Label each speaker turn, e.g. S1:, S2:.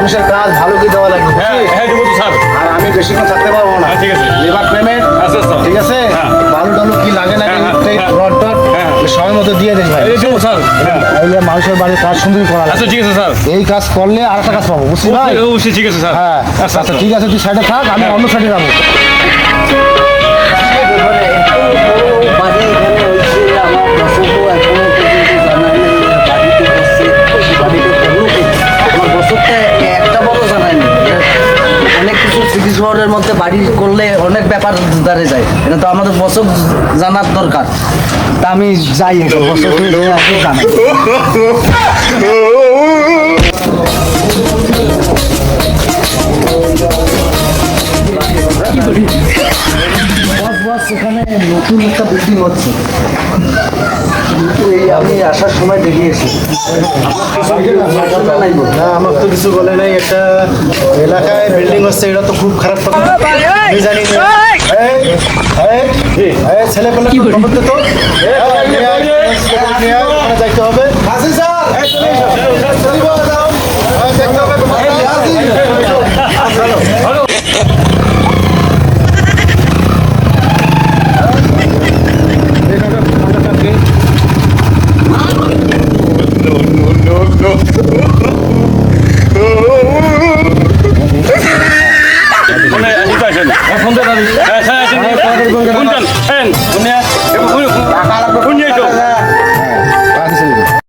S1: মানুষের কাজ ভালো কি দেওয়া লাগবে?
S2: হ্যাঁ হ্যাঁ
S1: আর আমি বেশিক্ষণ থাকতে পারব না।
S2: হ্যাঁ, ঠিক আছে।
S1: Labour payment. ঠিক আছে। বালু টালু কি লাগে না। রড
S2: হ্যাঁ।
S1: সময় মতো দিয়ে দিস ভাই।
S2: স্যার।
S1: তাইলে মানুষের বাড়ির কাজ সুন্দর করা
S2: আচ্ছা ঠিক আছে স্যার।
S1: এই কাজ করলে আর একটা কাজ পাবো বুঝছিস ভাই?
S2: ঠিক আছে স্যার।
S1: হ্যাঁ।
S2: আচ্ছা
S1: ঠিক আছে তুই সাইডে থাক আমি অন্য সাইডে যাব।
S3: শহরের মধ্যে বাড়ি করলে অনেক ব্যাপার দাঁড়ে যায়। এটা তো আমাদের বছর জানার দরকার। তা আমি যাই একটু জানাই। এখানে নতুন একটা বিল্ডিং হচ্ছে। কিন্তু এই আমি আসার সময় দেখে এসেছি।
S1: না আমার তো কিছু বলে নাই একটা এলাকায় বিল্ডিং হচ্ছে এটা তো খুব খারাপ কথা। আমি জানি না। এই, এই, এই, ছেলে পেলে তো। কোনজন